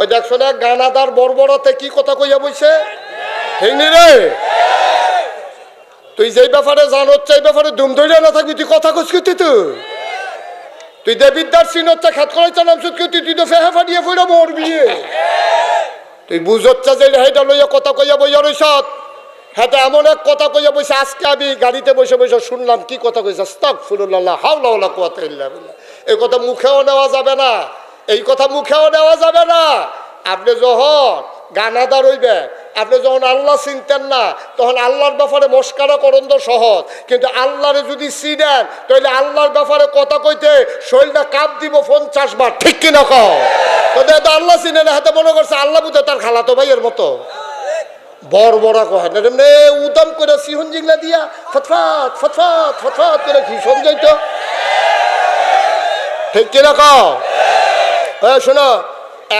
ওই দেখছ না গানাদার বর্বরতে কি কথা কইয়া বইছে? তুই যেই ব্যাপারে জানোর চাই ব্যাপারে দুম ধরে না থাকবি, তুই কথা কইস কি তুই তুই দেবিদ্যার সিনচ্ছে খাত করাইছ নাম সুদ তুই? তুই তো ফেহে ফাটিয়ে ফুড়ে মরবি তুই বুঝচ্ছা যে হেটা লইয়া কথা কইয়া বইয়া রইছত হ্যাঁ এমন এক কথা কইয়া বসে আজকে আমি গাড়িতে বসে বসে শুনলাম, কি কথা কইছে? আস্তাক ফুরুল্লাহ হাওলা বিল্লাহ। এই কথা মুখেও নেওয়া যাবে না। এই কথা মুখেও নেওয়া যাবে না। আপনি যখন গানাদার হইবে, আপনি যখন আল্লাহ চিনতেন না, তখন আল্লাহর ব্যাপারে মস্কারা করন তো সহজ। কিন্তু আল্লাহরে যদি চিনেন, তাহলে আল্লাহর ব্যাপারে কথা কইতে শরীরটা কাপ দিব পঞ্চাশ বার। ঠিক কিনা কও? তো আল্লাহ চিনে না হাতে মনে করছে আল্লাহ বুঝে তার খালাতো ভাইয়ের মতো। বড় বড় কয় না, এমনি উদম করে সিহন জিংলা দিয়া ফটফাট ফটফাট ফটফাট করে ভীষণ যাইতো। ঠিক কিনা কও? হ্যাঁ শোনো।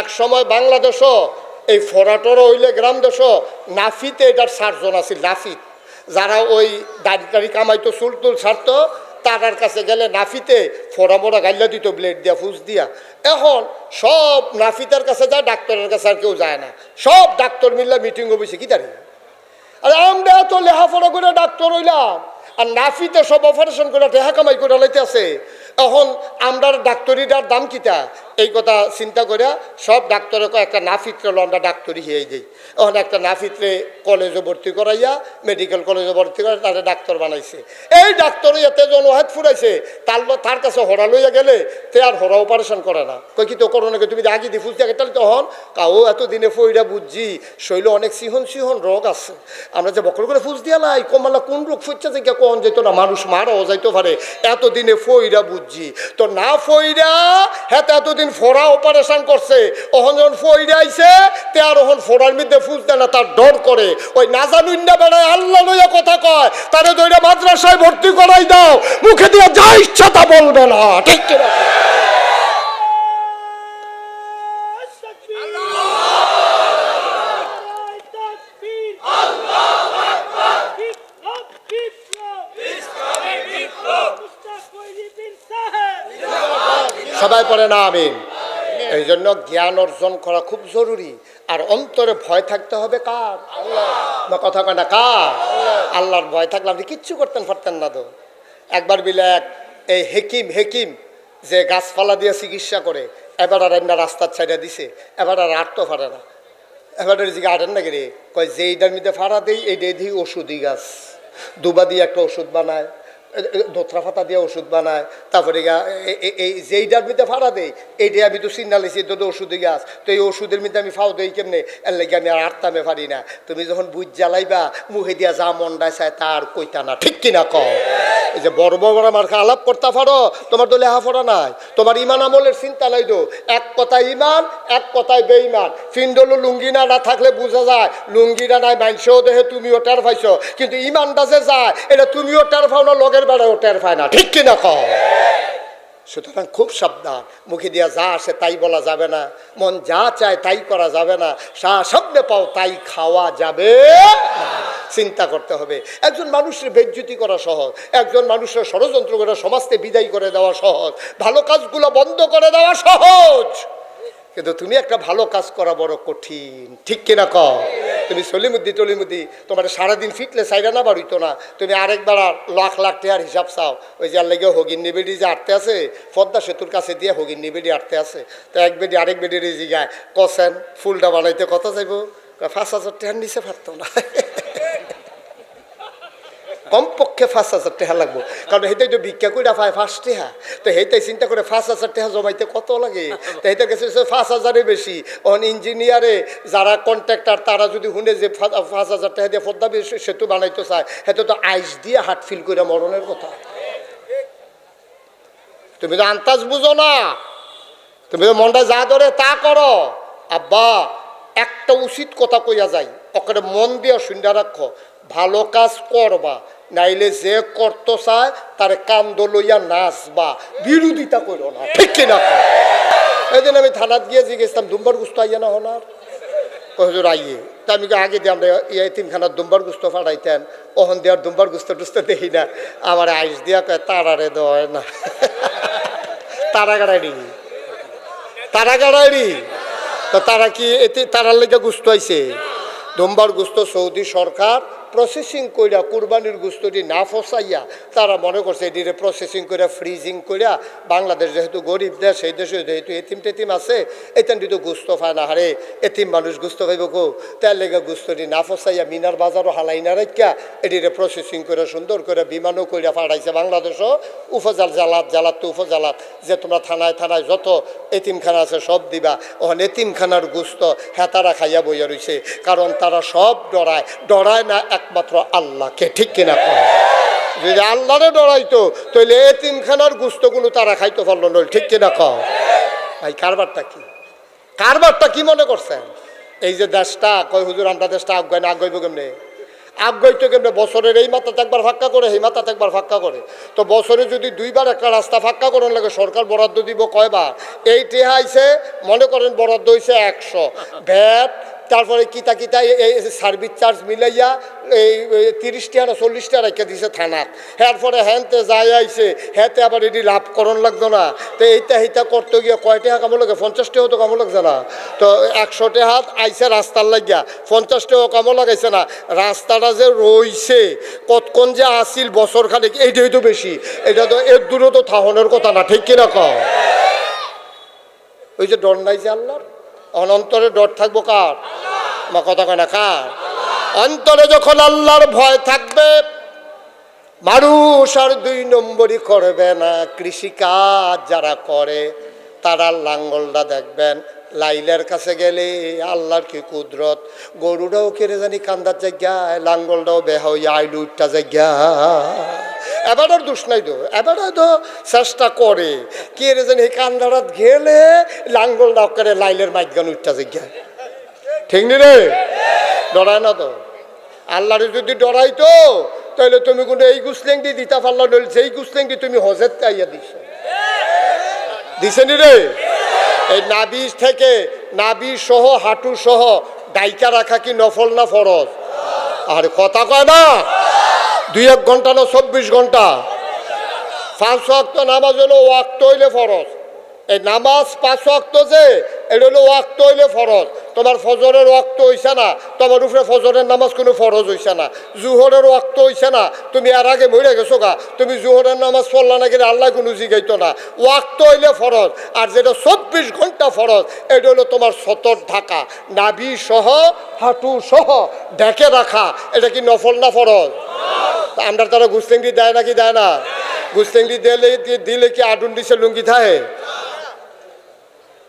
এক সময় বাংলাদেশও এই ফরাটর হইলে গ্রাম দেশ, নাফিতে এটার সার্জন আছে নাফিত। যারা ওই দাড়ি টাড়ি কামাইতো চুল টুল ছাড়তো, তারার কাছে গেলে নাফিতে ফোড়া মোড়া গাইলা দিত, ব্লেড দিয়া, ফুস দিয়া। এখন সব নাফিতের কাছে যায়, ডাক্তারের কাছে আর কেউ যায় না। সব ডাক্তার মিললে মিটিং বসে কি দাঁড়িয়ে? আরে আমরা তো লেখাপড়া করে ডাক্তার হইলাম, আর নাফিতে সব অপারেশন করে টেহা কামাই করে লাইতে আছে। এখন আমরা ডাক্তারিটার দাম কিতা? এই কথা চিন্তা করে সব ডাক্তারে কয়, একটা নাফিত্রে লো, আমরা ডাক্তারি হিয়ে দিই। এখন একটা নাফিত্রে কলেজে ভর্তি করাইয়া মেডিকেল কলেজে ভর্তি করে তারা ডাক্তার বানাইছে। এই ডাক্তার ইয়াতে জন হাত ফুরাইছে। তার তার কাছে হরা লইয়া গেলে তে আর হরা অপারেশন করে না। কই কি, তো করো নাকি? তুমি আগে দি ফুলতে তাহলে তখন কাও এত দিনে ফইরা বুঝছি, শৈল অনেক সিহন সিহন রোগ আছে। আমরা যে বকর করে ফুস দিয়া লাই কমালা কোন রোগ ফুটছে যে কখন যেত না, মানুষ মারাও যাইতে পারে। এতদিনে ফইরা বুঝছি তো না ফইরা হ্যাঁ এতদিন ফোড়া অপারেশন করছে। ওহন যখন ফইরা আইছে, তে আর ওহন ফোড়ার মধ্যে ফুলতে না, তার ডর করে। ওই না জানুন না বেড়ায় আল্লাহ লইয়া কথা কয়, তারে দইরা মাদ্রাসায় ভর্তি করাই দাও, মুখে দিয়ে যা ইচ্ছা তা বলবে না, ঠিক কিনা? পড়ে না, আমিন। এই জন্য জ্ঞান অর্জন করা খুব জরুরি। আর অন্তরে ভয় থাকতে হবে কার? না কথা কয় না, কার? আল্লাহর ভয় থাকলে আপনি কিচ্ছু করতেন পারতেন না তো। একবার বিলে এক, এই হেকিম হেকিম, যে গাছপালা দিয়ে চিকিৎসা করে, এবার আর একটা রাস্তার ছাইড়া দিছে, এবার আর আটতো পারে না। এবার জিগা আটেন নাকি রে? কয় যে এইটার মধ্যে ফাড়া দেই এইটা দিই ওষুধই গাছ। দুবা দিয়ে একটা ওষুধ বানায়। দোতরা ফাতা দিয়ে ওষুধ বানায়, তারপরে গা এই যেইটার মধ্যে ফাড়া দেই, এইটাই আমি তো সিগনালিছি তো তো ওষুধই গাছ তো এই ওষুধের মধ্যে আমি ফাও দেই কেমনে? এর লাগে আমি আর আটতামে পারি না। তুমি যখন বুঝ জ্বালাইবা মুখে দিয়া যা মন্ডায় চায় তার কইতা না, ঠিক কিনা কও? এই যে বড় বড় মার্কা আলাপ করতে পারো তোমার তো লেখাপড়া নাই। তোমার ইমান আমলের চিন্তা নাই তো এক কথায় ইমান, এক কথায় বেইমান ফিন্ডলো লুঙ্গি না থাকলে বোঝা যায় লুঙ্গিটা নাই মাইনছেও দেহে তুমিও টের পাইছো। কিন্তু ইমানটা যে যায়, এটা তুমিও টের পাও না, লগের বেড়াও টের পায় না। ঠিক কিনা কও? সুতরাং খুব সাবধান। মুখে দিয়া যা আসে তাই বলা যাবে না। মন যা চায় তাই করা যাবে না। সা সামনে পাও তাই খাওয়া যাবে চিন্তা করতে হবে। একজন মানুষের বেজ্জুতি করা সহজ। একজন মানুষের ষড়যন্ত্র করে সমাজকে বিদায় করে দেওয়া সহজ। ভালো কাজগুলো বন্ধ করে দেওয়া সহজ। কিন্তু তুমি একটা ভালো কাজ করা বড় কঠিন। ঠিক কিনা ক তুমি সলিমুদ্দি টলিমুদ্দি, তোমার সারাদিন ফিটলে সাইডা না বাড়িতো না? তুমি আরেকবার আর লাখ লাখ টাকার হিসাব চাও। ওই যার লেগে হগিন নিবেডি যে আটতে আছে, পদ্মা সেতুর কাছে দিয়ে হগিন নিবেডি আটতে আছে। তো এক বেডি, আরেক বেডির জিগায় কসেন, ফুলটা বানাইতে কত যাইব পাঁচ হাজার টাকার নিচে পারতো না। কমপক্ষে পাঁচ হাজার টাকা লাগবো। কারণ সেইটাই তো ভিক্ষা করে পায় পাঁচ টাকা তো সেইটাই চিন্তা করে পাঁচ হাজার টাকা জমাইতে কত লাগে? তো কাছে হচ্ছে পাঁচ হাজারের বেশি অন ইঞ্জিনিয়ারে যারা কন্ট্রাক্টর তারা যদি শুনে যে পাঁচ হাজার টাকা দিয়ে পদ্মা সেতু বানাইতে চায়। সেটা তো আইস দিয়ে হাট ফিল করে মরণের কথা। তুমি তো আন্তাজ বুঝো না? তুমি তো মনটা যা ধরে তা করো আব্বা, একটা উচিত কথা কইয়া যাই। ওখানে মন দিয়া শুনতে রাখো ভালো কাজ করবা নাইলে যে করতে চায়, তার কান্দ লইয়া নাচবা। বিরোধিতা করো না, ঠিক কিনা? এদিন আমি থানাত গিয়ে জিজ্ঞেসলাম দুম্বার গুস্ত আইয়া না হনার হজুর আইয়ে। তা আমি আগে দিয়ে আমরা এই তিনখানার দুম্বার গুস্ত ফাড়াইতেন ওহন দেওয়ার দুম্বার গুস্ত টুস্ত দেখি না। আমার আইস দিয়া কয়, তারারে দেওয়া না। তারা গাড়াইনি তারা গাড়াইনি তো তারা কি, এতে তারার লেগে গুস্ত আইছে? দুম্বার গুস্ত সৌদি সরকার প্রসেসিং কইরা কুরবানির গুস্তটি না ফসাইয়া তারা মনে করছে এটিরে প্রসেসিং করে ফ্রিজিং কইরা বাংলাদেশ যেহেতু গরিব দেশ সেই দেশে যেহেতু এতিম টেতিম আছে এতেনটি তো গুস্ত পায় না। হারে এতিম মানুষ গুস্ত পাইব কো? তার লেগে গুস্তটি না ফসাইয়া মিনার বাজারও হালাই না রেখা এটিরে প্রসেসিং করে সুন্দর করে বিমানও কইরা পাঠাইছে বাংলাদেশও। উপজাল জালাত জ্বালাত তো উপজালাত যে তোমরা থানায় থানায় যত এতিমখানা আছে সব দিবা। ওখানে এতিমখানার গুস্ত হেতারা খাইয়া বইয়া রইছে, কারণ তারা সব ডরায়। ডরায় না একমাত্র আল্লাহকে, ঠিক কিনা কয়? যদি আল্লাহরে ডরাইতো তাহলে এতিমখানার গুস্তগুলো তারা খাইতে পারল নয় ঠিক কিনা কও ভাই, কারবারটা কি? কারবারটা কি মনে করছেন? এই যে দেশটা, কয় হুজুর, আমরা দেশটা আগায় না আগাইব কেমনে? আগাইতো কেমনে? বছরের এই মাথাতে একবার ফাঁকা করে, এই মাথাতে একবার ফাঁকা করে। তো বছরে যদি দুইবার একটা রাস্তা ফাঁকা করার লাগে, সরকার বরাদ্দ দিব কয়বার? এই টেহা আইছে, মনে করেন বরাদ্দ হয়েছে একশো। ভ্যাট তারপরে কিতা কিতা সার্ভিস চার্জ মিলাইয়া এই তিরিশ টাকা না চল্লিশ টাকা রেখে দিছে থানাত। হ্যার পরে হ্যানতে যাই আইছে হ্যাতে আবার এটি লাভ করণ লাগতো না। তো এইটা এইটা করতে গিয়ে কয় টাকা কামো লাগে? পঞ্চাশ টাকা তো কামো লাগছে না। তো একশো টাকা আইছে রাস্তার লাগিয়া। পঞ্চাশ টাকা কামো লাগাইছে না। রাস্তাটা যে রইছে, কতক্ষণ যে আসিল বছর খানেক, এইটাই তো বেশি। এটা তো এর দূরে তো থাহনের কথা না, ঠিক কিনা কও? ওই যে ডর নাই যে অনন্তরে ডর থাকব কার? আমার কথা কেনা কার? অন্তরে যখন আল্লাহর ভয় থাকবে, মানুষ আর দুই নম্বরই করবে না। কৃষিকাজ যারা করে, তারা লাঙ্গলটা দেখবেন, লাইলের কাছে গেলে আল্লাহর কি কুদরত? গরুটাও কেড়ে জানি কান্দার জায়গায়, লাঙ্গলটাও বেহা আইলু উঠটা জায়গা এবারের দোষ নাই তো এবারে তো চেষ্টা করে। কে রে জানি কান্দারাত গেলে লাঙ্গলটাও করে লাইলের মাইগান উঠটা জায়গা ঠিক নি রে? ডরায় না তো। আল্লাহরে যদি ডরাইতো তাহলে তুমি কোনো এই গুসলেংটি দিতা পারলা নইলে সেই গুসলেংটি তুমি হজের আইয়া দিছ। দিছে নি রে? এই নাবিজ থেকে নাবি সহ, হাঁটু সহ, ডাইকা রাখা কি নফল না ফরজ? আর কথা কয় না। দুই এক ঘণ্টা না চব্বিশ ঘণ্টা। পাঁচ ওয়াক্ত নামাজ হলো ওয়াক্ত হইলে ফরজ। এই নামাজ পাঁচ ওয়াক্ত যে, এটা হলো ওয়াক্ত হইলে ফরজ। তোমার ফজরের ওয়াক্ত হইছে না, তোমার উপরে ফজরের নামাজ কোনো ফরজ হইছে না। জুহরের ওয়াক্ত হইছে না, তুমি আর আগে মরে গেছো গা। তুমি জুহরের নামাজ পড়লা না কিন্তু আল্লাহ কোনো জিগাইতো না। ওয়াক্ত হইলে ফরজ, আর যেটা চব্বিশ ঘণ্টা ফরজ, এটা হলো তোমার সতর ঢাকা। নাভি সহ, হাঁটু সহ ডেকে রাখা, এটা কি নফল না ফরজ? আমরা তারা গুস্তেঙ্গি দেয় নাকি দেয় না? গুস্তেঙ্গি দিলে দিলে কি আডুন দিছে লুঙ্গি থাকে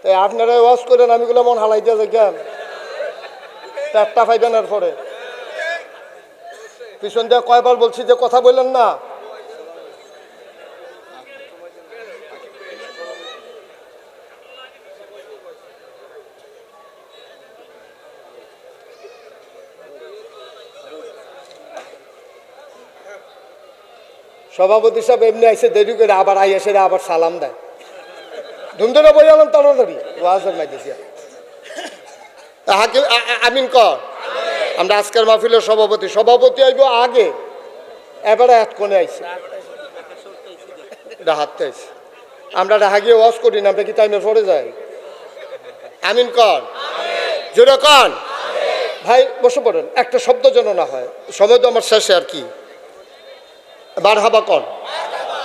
তাই আপনারা ওয়াশ করেন, আমি গুলো মন হালাই দিয়ে দেখেন চারটা ফাইবেন পরে পিছন দিয়ে কয়বার বলছি যে কথা বললেন না? সভাপতি সাহেব এমনি আইসে দেরি করে আবার আই এসে আবার সালাম দেয়। ধুমধুরে বই আলাম তাড়াতাড়ি হাকিম আমিন কর। আমরা আজকের মাহফিলের সভাপতি। সভাপতি আইব আগে। এবারে এক কোণে আইছে। এটা হাততে আমরা ডাহা গিয়ে ওয়াজ করি না, আমরা কি টাইমে পড়ে যাই? আমিন কর। জোরে কন ভাই, বসে পড়েন। একটা শব্দ যেন না হয়। সময় তো আমার শেষে আর কি। বার হাবা কন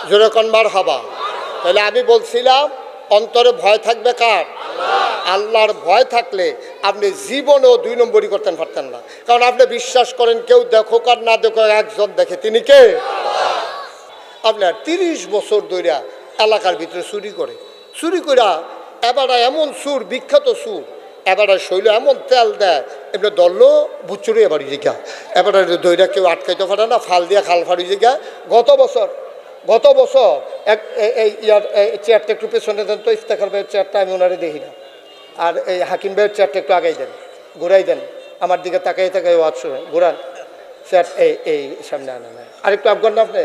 জোরে কন বার হাবা তাহলে আমি বলছিলাম, অন্তরে ভয় থাকবে কার? আল্লাহর ভয় থাকলে আপনি জীবনেও দুই নম্বরই করতেন, পারতেন না। কারণ আপনি বিশ্বাস করেন, কেউ দেখো আর না দেখো একজন দেখে। তিনি কে? আপনার তিরিশ বছর ধইরা এলাকার ভিতরে চুরি করে। চুরি করা এবারে এমন সুর, বিখ্যাত সুর এবারে শৈল এমন তেল দেয় এবার দল্ল বুচুরি এবার জিগা এবারে দইরা কেউ আটকাইতে পারে না, ফাল দিয়া খাল ফাড়ি জিগা গত বছর গত বছর, এক এই ইয়ার চেয়ারটা একটু পেছনে দেন তো, ইফতেখার ভাইয়ের চেয়ারটা আমি ওনারে দেখি না। আর এই হাকিম ভাইয়ের চেয়ারটা একটু আগাই দেন, ঘুরাই দেন। আমার দিকে তাকাই তাকাই ওয়াজ শুনে, ঘুরান। চেয়ার এই এই সামনে আনা না আর একটু আফগান না আপনি?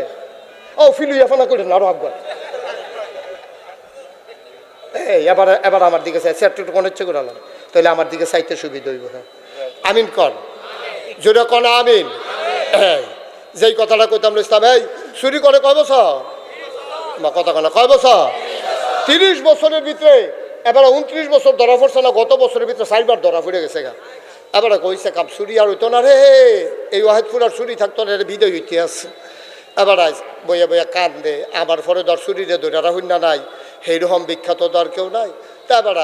ও, ফিলু ইয়াফানা করেন আরও আফগান। এই, এবার এবার আমার দিকে চেয়ারটা একটু কোন ইচ্ছে করালাম তাহলে আমার দিকে চাইতে সুবিধা হইব হ্যাঁ। আমিন কন জোরে কন আমিন। যেই কথাটা কইতাম ইসলাম এই, চুরি করে কয় বছর? বা কথা কনা কয় বছর? তিরিশ বছরের ভিতরে, এবার উনত্রিশ বছর ধরা পড়ছে না, গত বছরের ভিতরে চারবার ধরা পড়ে গেছে গা। এবার কইছে কাপ চুরি আর হইতো না রে। এই ওয়াহেদপুর আর চুরি থাকতো না রে বিদয় হইতে আছে এবার আজ বইয়া বইয়া কান দে আমার পরে ধর চুরিরে ধরে হইনা নাই। সেইরকম বিখ্যাত ধর কেউ নাই। তা এবার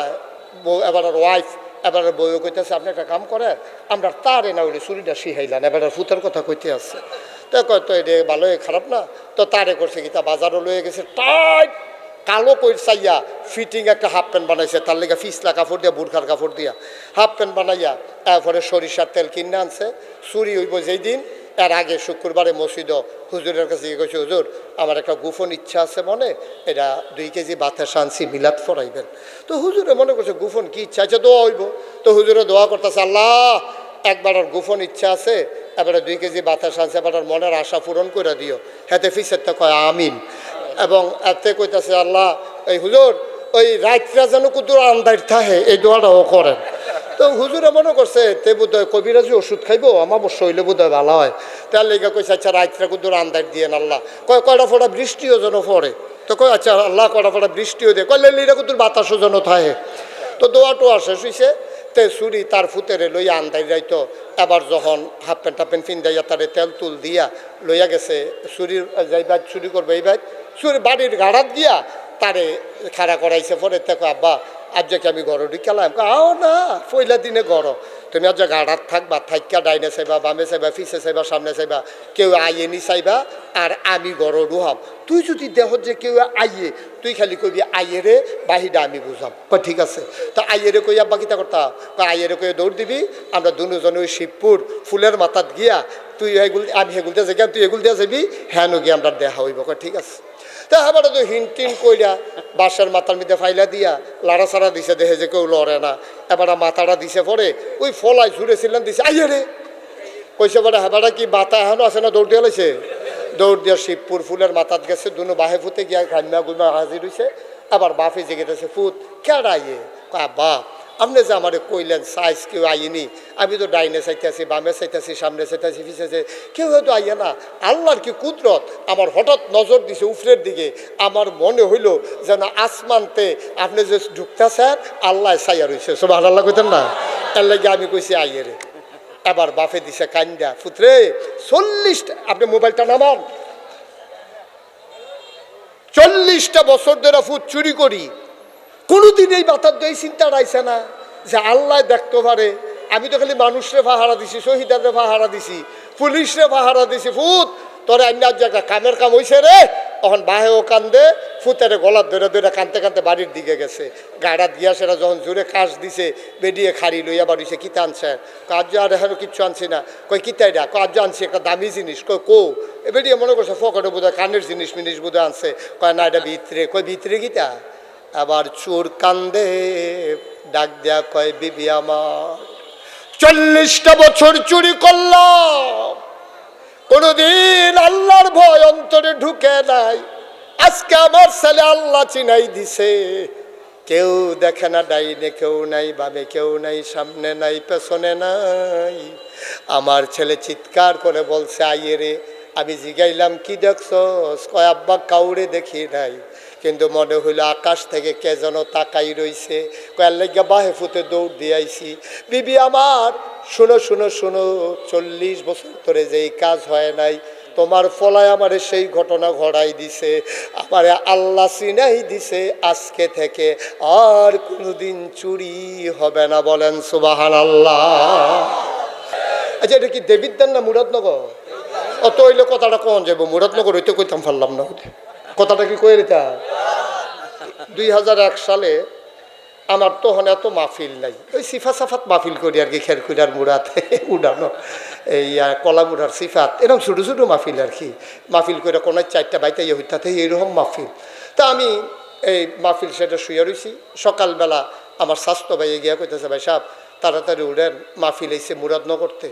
বউ এবার ওয়াইফ এবার বইও কইতেছে, আপনি একটা কাম করেন, আমরা তারে না ওই চুরিটা শিখাইলাম। এবার ফুতের কথা কইতে আছে। তো তো এটা ভালোই, খারাপ না? তো তারে করছে কি, তা বাজারও লয়ে গেছে, টাইট কালো কই চাইয়া ফিটিং একটা হাফ প্যান্ট বানাইছে, তার লেগে ফিসলা কাপড় দিয়া, বুরখার কাপড় দিয়া। হাফ প্যান্ট বানাইয়া, এরপরে সরিষার তেল কিনে আনছে, চুরি হইব যেই দিন এর আগে শুক্রবারে মসজিদ, হুজুরের কাছে গিয়ে কইছে, হুজুর, আমার একটা গোপন ইচ্ছা আছে মনে, এটা দুই কেজি বাতাস আনছি, মিলাদ ফরাইবেন তো হুজুরে মনে করছে, গোপন কি ইচ্ছা আছে? দোয়া হইব। তো হুজুরে দোয়া করতেছে, আল্লাহ, একবার আর গোপন ইচ্ছা আছে, এবারে দুই কেজি বাতাস আনছে, এবার মনের আশা পূরণ করে দিও। হেতে ফিসের তো কয়, আমিন। এবং এতে কইতাছে, আল্লাহ, এই হুজুর, ওই রাইতরা যেন কুতুর আন্দার থাহে, এই দোয়াটাও করেন। তো হুজুরে মনে করছে, তে বোধ হয় কবিরাজি ওষুধ খাইবো? আমার অবশ্য হইলে বোধ হয় ভালো হয়। তার লেগে কইছে আচ্ছা রাইতরা কুতুর আন্দার দিয়ে আল্লাহ। কয়, কয়টা ফোটা বৃষ্টিও যেন পড়ে। তো কয় আচ্ছা আল্লাহ, কয়টা ফোটা বৃষ্টিও দিয়ে কয়, লেলিরা কুতুর বাতাসও যেন থাহে। তো দোয়া টোয়া শেষ তে চুরি তার ফুতেরে লইয়া আন্দাই যাইতো এবার যখন হাফ প্যান্ট হাফ প্যান্ট ফিন্দাইয়া তারে তেল তুল দিয়া লইয়া গেছে চুরির যাইবা চুরি করবে এই এইবার চুরি বাড়ির গাড়াত গিয়া তারে খাড়া করাইছে। পরে দেখো আব্বা আজ যে আমি গড় ঢিকালাম আও না, পয়লা দিনে গড় তুমি আজ গাড়াত থাকবা, থাইকা ডাইনে চাইবা, বামে চাইবা, ফিসে চাইবা, সামনে চাইবা, কেউ আইয়েনি চাইবা, আর আমি গড় ডুহাম তুই যদি দেহ যে কেউ আইয়ে, তুই খালি কবি আইয়েরে বাহিরা আমি বুঝাম। কই ঠিক আছে। তা আইয়েরে আব্বা কিতা করতা? আইয়েরে কই দৌড় দিবি, আমরা দুজনে ওই শিবপুর ফুলের মাথাত গিয়া, তুই এগুল আমি হেগুল দিয়ে যাই তুই এগুল দিয়ে যাবি হ্যাঁ গিয়ে আমরা দেখা হইব। ঠিক আছে। তা তো হিন টিন কইরা বাসার মাথার মধ্যে ফাইলা দিয়া লাড়া সাড়া দিছে দেখে যে কেউ লড়ে না। এবার মাথাটা দিছে পরে ওই ফলাই ঝুড়েছিলেন দিছে, আইয়ে রে। কইছে বলে হেবাটা কি মাথা এখনও আছে না, দৌড় দিয়ে লাইছে? দৌড় দিয়ে শিবপুর ফুলের মাথাত গেছে, দুনো বাহে ফুতে গিয়া ঘামিয়া গুমা হাজির হইছে। আবার বাপে জেগে গেছে ফুত কেডা ইয়ে? কয়া বাপ আপনি যে আমারে কইলেন, সাইজ কেউ আইনি? আমি তো ডাইনে চাইতেছি, বামে চাইতেছি, সামনে চাইতেছি পিছেছে কেউ হয়তো আইয়ে না। আল্লাহর কি কুদরত? আমার হঠাৎ নজর দিছে উফরের দিকে। আমার মনে হইল যেন আসমানতে আপনি যে ঢুকতেছেন, আল্লাহ সাইয়া রয়েছে সব আল্লাহ কইতেন না? এর লাগে আমি কইছি, আইয়ে রে। এবার বাফে দিছে কান্দা ফুতরে, চল্লিশটা আপনি মোবাইলটা নামান। চল্লিশটা বছর ধরে ফুট চুরি করি। কোনোদিন এই মাথার দই চিন্তা রাইছে না যে আল্লাহ দেখতে পারে আমি তো খালি মানুষরে পাহারা দিছি শহীদারে পাহারা দিছি, পুলিশরে পাহারা দিছি, ফুত, তোরে অন্য জায়গা কামের কাম হইছে রে। তখন বাহেও কান্দে, ফুতেরে গলার ধরে ধরে কানতে কানতে বাড়ির দিকে গেছে। গাড়া দিয়া সেটা যখন জোরে কাশ দিছে বেরিয়ে খাড়ি লইয়া বাড়িছে, কিতা আনছে? কাজ আর এখানে কিচ্ছু আনছি না। কই কিতাই ডা কাজ আনছি একটা দামি জিনিস। কই কো? এ বেরিয়ে মনে করছে, ফকটে বোধহয় কানের জিনিস মিনিস বোধহয় আনছে। কয়, না, এটা ভিতরে। কই ভিতরে গীতা আবার চোর কান্দে, ডাক দেয়া কয়, বিবি আমার, চল্লিশটা বছর চুরি করলাম। কোনদিন আল্লাহর ভয় অন্তরে ঢুকে নাই। আজকে আমার ছেলে আল্লাহ চিনাই দিছে। কেউ দেখে না ডাইনে, কেউ নাই বামে, কেউ নাই সামনে নাই, পেছনে নাই। আমার ছেলে চিৎকার করে বলছে, আইয়ে রে, আমি জিগাইলাম, কি দেখছস? কয়, আব্বা, কাউরে দেখি নাই। কিন্তু মনে হইল আকাশ থেকে কে যেন তাকাই রইছে। কয়ার লেগে বাহে ফুতে দৌড় দিয়ে আইছি। বিবি আমার, শুনো শুনো শুনো, চল্লিশ বছর ধরে যেই কাজ হয় নাই, তোমার ফলায় আমারে সেই ঘটনা ঘটাই দিছে। আমারে আল্লাহ চিনাই দিছে আজকে থেকে আর কোনোদিন চুরি হবে না। বলেন সুবাহান আল্লাহ আচ্ছা এটা কি দেবিদ্যান না মুরাদনগর? অত হইলে কথাটা কন যাব মুরাদনগর হইতে কইতাম পারলাম না কথাটা কি কয়ে দিতা? দুই সালে আমার তো তখন এত মাহফিল নাই। ওই সিফা সাফাত মাহফিল করি আর কি খেরকুড়ার মুড়াত উড়ানো, এই কলা মুড়ার সিফাত এরকম ছোটো ছোটো মাহফিল আর কি। মাহফিল করে কোনো চারটা বাইতে ইয়ে হইতাতে এইরকম মাহফিল। তা আমি এই মাহফিল সেটা শুয়ে রয়েছি সকালবেলা আমার স্বাস্থ্য ভাইয়ে গিয়া কইতেছে, ভাই সাহেব, তাড়াতাড়ি উড়েন, মাহফিল এসে মুরাদনগরতে।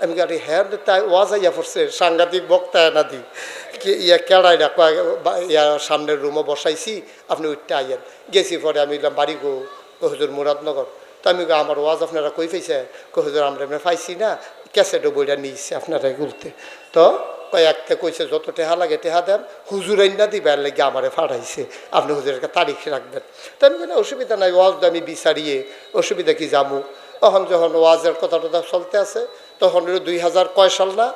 আমি গাড়ি হ্যাঁ তাই ওয়াজ আইয়া পড়ছে সাংঘাতিক বক্তা কি- ইয়া কেড়াই না ইয়া সামনের রুমও বসাইছি আপনি উঠতে আইয়েন। গেছি পরে আমি বললাম বাড়ি গো কহুজুর মুরাদনগর? তো আমি আমার ওয়াজ আপনারা কই পাইছে? কহুজুর আমরা এমনি পাইছি না ক্যাসেটও বইটা নিয়েছি আপনারা গুলতে। তো কয় একটা কইছে যত টেহা লাগে টেহা দেন হুজুর না দিবার লাগে আমারে ফাটাইছে আপনি হুজুরের তারিখ রাখবেন। তো আমি বলি, অসুবিধা নাই ওয়াজ আমি বিচারিয়ে অসুবিধা কি যাব তখন যখন ওয়াজের কথা টথা চলতে আছে তখন হলো দুই হাজার কয় সাল না?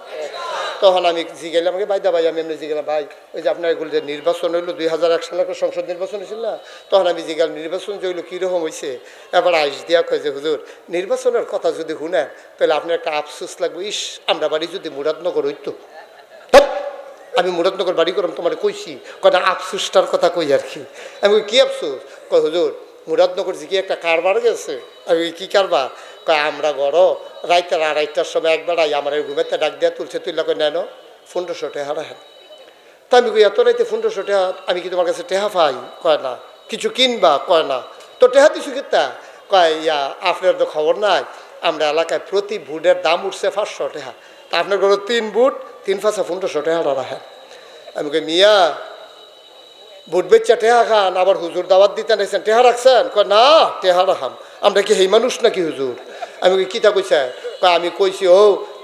তখন আমি জিগেলাম আমাকে, ভাই, দা ভাই, আমি এমনি জিগেলাম ভাই, ওই যে আপনার এগুলো যে নির্বাচন হইল, দুই হাজার এক সালে সংসদ নির্বাচন হয়েছিল না? তখন আমি জিগাল নির্বাচন যে হইল, কীরকম হয়েছে এবার আইস দিয়া কয় যে, হুজুর, নির্বাচনের কথা যদি শুনেন, তাহলে আপনার একটা আফসোস লাগবে। ইস, আমরা বাড়ি যদি মুরাদনগর হইতো। আমি মুরাদনগর বাড়ি করলাম, তোমার কইছি কয়টা আফসোসটার কথা কই আর কি? আমি কি আফসোস? কয়, হুজুর মুরাদনগর কি একটা কারবার গেছে। আমি কি কারবার? কয়, আমরা গড়। রাইতের আড়াইটার সময় একবার আই আমার ঘুমেতে ডাক দিয়া তুলছে। তুইলা কই নেন পনেরোশো টেহা রাখেন তা আমি কই, এত রাইতে পনেরোশো টেহা আমি কি তোমার কাছে টেহা পাই? কয়, না। কিছু কিনবা? কয়, না। তো টেহা দিছু কিতা? কয়, ইয়া, আপনার তো খবর নাই। আমরা এলাকায় প্রতি বুটের দাম উঠছে পাঁচশো টেহা। তা আপনার ঘরে তিন বুট, তিন ফাঁসা পাঁচশো পনেরোশো টেহা রাখেন। আমি কই, মিয়া বুট বেচা টেহা খান, আবার হুজুর দাওয়াত দিতে নাইছেন টেহা রাখছেন? কয়, না, টেহা রাখাম। আমরা কি সেই মানুষ নাকি হুজুর? আমি কিতা কইছে? আমি কইছি, ও,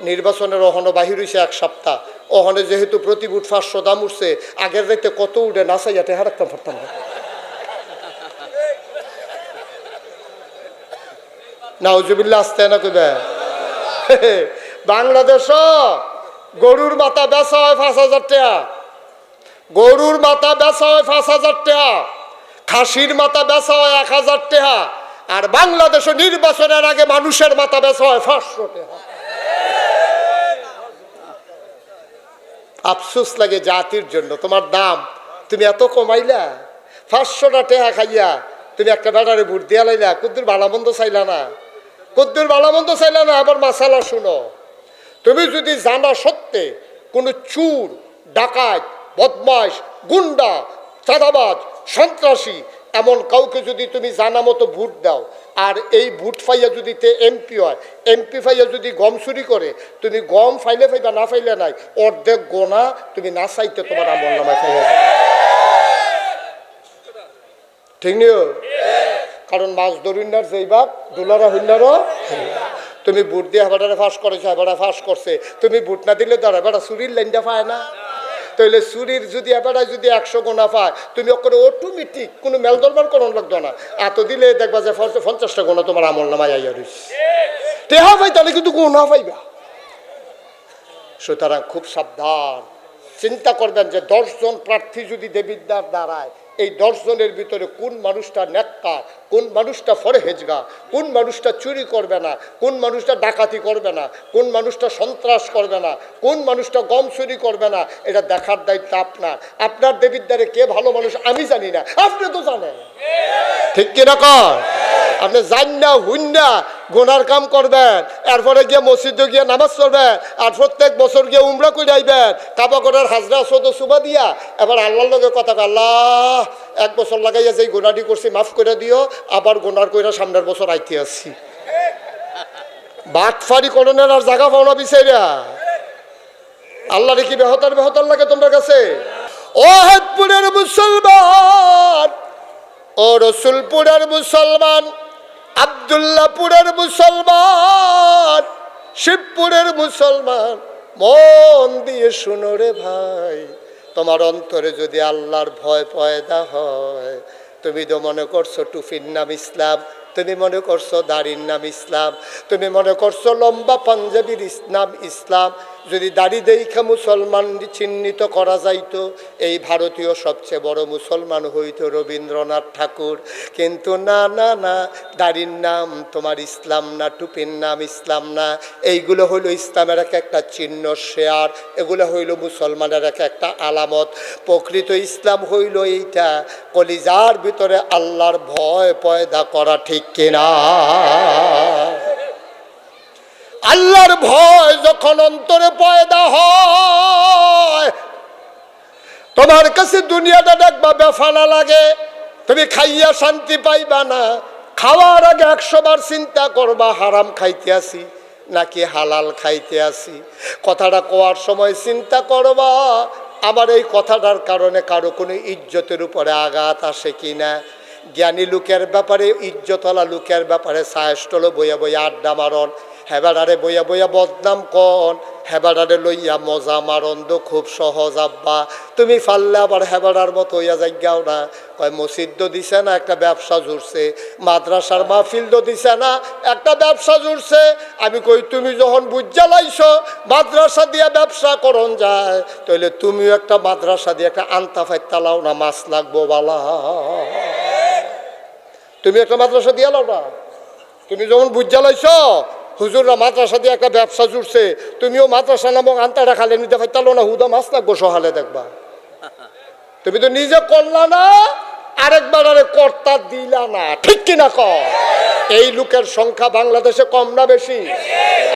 নির্বাচনের অহনো বাহির হইছে এক সপ্তাহ। ওখানে যেহেতু প্রতি বুট পাঁচশো দাম উঠছে, আগের রাইতে কত উঠে নাচাইয়া টেহা রাখতাম, পারতাম না। নাউজুবিল্লা আসতে না কইবে? বাংলাদেশ গরুর মাথা বেচা হয় পাঁচ হাজার টাকা গরুর মাথা বেচা হয় পাঁচ হাজার টাকা, খাসির মাথা বেচা হয় এক হাজার টাকা, আর বাংলাদেশে নির্বাচনের আগে মানুষের মাথা বেচা হয় পাঁচশো টাকা। আফসোস লাগে জাতির জন্য, তোমার দাম, তুমি এত কমাইলা, পাঁচশোটা টেহা খাইয়া তুমি একটা ব্যাটারে ভোট দিয়া লাইলা, কুদ্দুর ভালামন্দ চাইলা না। কুদ্দুর ভালামন্দ চাইলা না, আবার মাসালা শুনো। তুমি যদি জানা সত্ত্বে কোনো চুর, ডাকাত বদমাস গুন্ডা, চাঁদাবাজ, সন্ত্রাসী, এমন কাউকে যদি তুমি জানা মতো ভোট দাও, আর এই ভোট ফাইয়া যদি তে এমপি হয়, এমপি ফাইয়া যদি গম চুরি করে, তুমি গম ফাইলে ফাইবা, না ফাইলে নাই, অর্ধেক গোনা তুমি না চাইতে তোমার আমল নামায় যাবে। ঠিক নিও? কারণ মাছ ধরুন্নার যেই বাপ, দোলারা হইনারও তুমি বুট দিয়ে হেবাটারে ফাঁস করেছ হেবাটা ফাঁস করছে। তুমি বুট না দিলে ধর হেবাটা চুরির লাইনটা পায় না। তাহলে চুরির যদি এবারে যদি একশো গোনা পায়, তুমি ওখানে অটোমেটিক কোনো মেল দরবার করন লাগতো না। এত দিলে দেখবা যে পঞ্চাশ- পঞ্চাশটা গোনা তোমার আমল নামাই আইয়া রয়েছে টেহা পাই তাহলে কিন্তু গোনা পাইবা। সুতরাং খুব সাবধান। চিন্তা করবেন যে দশজন প্রার্থী যদি দেবিদ্যার দাঁড়ায় এই দশজনের ভিতরে কোন মানুষটা নেককার কোন মানুষটা ফরহেজগা, কোন মানুষটা চুরি করবে না, কোন মানুষটা ডাকাতি করবে না, কোন মানুষটা সন্ত্রাস করবে না, কোন মানুষটা গম চুরি করবে না, এটা দেখার দায়িত্ব আপনার। আপনার দেবীর দ্বারে কে ভালো মানুষ আমি জানি না। আপনি তো জানেন। ঠিক কিনা কর আপনি জান না হুন না গোনার কাম করবেন। এরপরে গিয়ে মসজিদে গিয়ে নামাজ পড়বেন। আর প্রত্যেক বছর গিয়ে উমরা করে আইবেন। কাবা করার হাজরা সদ সুবা দিয়া। এবার আল্লাহর লগে কথা আল্লাহ, এক বছর লাগাইয়া যেই গোনাটি করছি, মাফ করে দিও। আবার গোনার কইরা সামনের বছর আইতে আসছি। বাটফারি করণের আর জায়গা পাও না বিচাইরা। আল্লাহ কি বেহতার বেহতার লাগে তোমার কাছে ও মুসলমান, ও রসুলপুরের মুসলমান আবদুল্লাপুরের মুসলমান, শিবপুরের মুসলমান। মন দিয়ে শুনো রে ভাই, তোমার অন্তরে যদি আল্লাহর ভয় পয়দা হয়, তুমি তো মনে করছ টুফির নাম ইসলাম তুমি মনে করছ দাড়ির নাম ইসলাম, তুমি মনে করছ লম্বা পাঞ্জাবির ইসলাম ইসলাম, যদি দাড়ি দেখা মুসলমান চিহ্নিত করা যাইতো, এই ভারতীয় সবচেয়ে বড় মুসলমান হইত রবীন্দ্রনাথ ঠাকুর। কিন্তু না না না, দাড়ির নাম তোমার ইসলাম না, টুপির নাম ইসলাম না, এইগুলো হইল ইসলামের এক একটা চিহ্ন শেয়ার, এগুলো হইল মুসলমানের এক একটা আলামত। প্রকৃত ইসলাম হইল এইটা, কলিজার ভিতরে আল্লাহর ভয় পয়দা করা ঠিক কিনা। আল্লাহর ভয় যখন অন্তরে পয়দা হয়, তোমার কাছে দুনিয়াটা দেখবা বেফানা লাগে, তুমি খাইয়া শান্তি পাইবা না। খাওয়ার আগে একশো বার চিন্তা করবা, হারাম খাইতে আসি নাকি হালাল খাইতে আসি। কথাটা কোয়ার সময় চিন্তা করবা, আবার এই কথাটার কারণে কারও কোনো ইজ্জতের উপরে আঘাত আসে কি না জ্ঞানী লোকের ব্যাপারে, ইজ্জতলা লোকের ব্যাপারে সায়স্টল বইয়া বইয়া আড্ডা মারন, হেবাডারে বইয়া বইয়া বদনাম কন, হেবাডারে লইয়া মজা মারন্দ খুব সহজ, আব্বা। তুমি ফাললে আবার হেবাডার মতো হইয়া যাইগাও না। কয়, মসজিদ দিছে না, একটা ব্যবসা জুড়ছে মাদ্রাসার মাহফিল দিছে না, একটা ব্যবসা জুড়ছে আমি কই, তুমি যখন বুঝা লাইছ, মাদ্রাসা দিয়ে ব্যবসা করন যায়। তাহলে তুমিও একটা মাদ্রাসা দিয়ে একটা আন্তা ফাইতা লাও না, মাছ লাগবো বালা। তুমি একটা মাদ্রাসা দিয়ে লাও না। তুমি যখন বুঝা লাইছ, হুজুররা মাদ্রাসা দিয়ে একটা ব্যবসা জুড়ছে, তুমিও মাদ্রাসা নামক আন্তাটা খালে নিতে পারতালো না, হুদা মাছ লাগবো সহালে দেখবা। তুমি তো নিজে করলা না, আরেকবার আরে কর্তা দিলা না। ঠিক কিনা ক এই লোকের সংখ্যা বাংলাদেশে কম না বেশি?